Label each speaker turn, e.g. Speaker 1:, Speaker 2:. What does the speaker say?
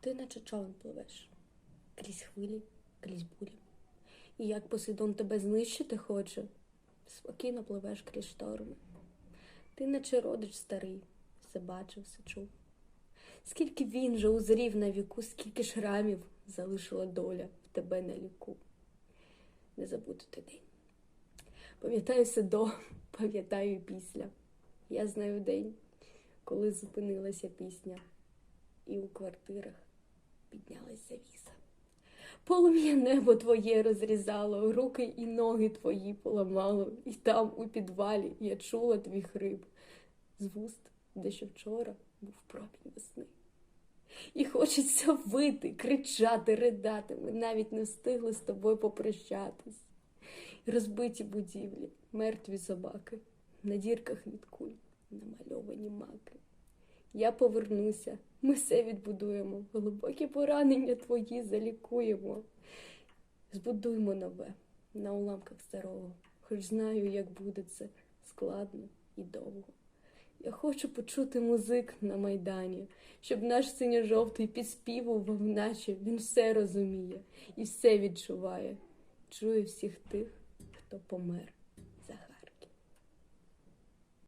Speaker 1: Ти наче човен пливеш крізь хвилі, крізь бурі. І як Посейдон тебе знищити хоче, спокійно пливеш крізь шторми. Ти наче родич старий, все бачив, все чув. Скільки він же узрів на віку, скільки шрамів залишила доля в тебе на ліку. Не забуду той день. Пам'ятаю все до, пам'ятаю після. Я знаю день, коли зупинилася пісня, і у квартирах піднялася віса. Полум'я небо твоє розрізало, руки і ноги твої поламало, і там, у підвалі, я чула твій хрип з вуст, де ще вчора був промінь весни. І хочеться вити, кричати, ридати. Ми навіть не встигли з тобою попрощатись. Розбиті будівлі, мертві собаки, на дірках від куль намальовані маки. Я повернуся, ми все відбудуємо, глибокі поранення твої залікуємо. Збудуємо нове на уламках старого, хоч знаю, як буде це складно і довго. Я хочу почути музик на майдані, щоб наш синьо-жовтий підспівував, наче він все розуміє і все відчуває, чує всіх тих, хто помер.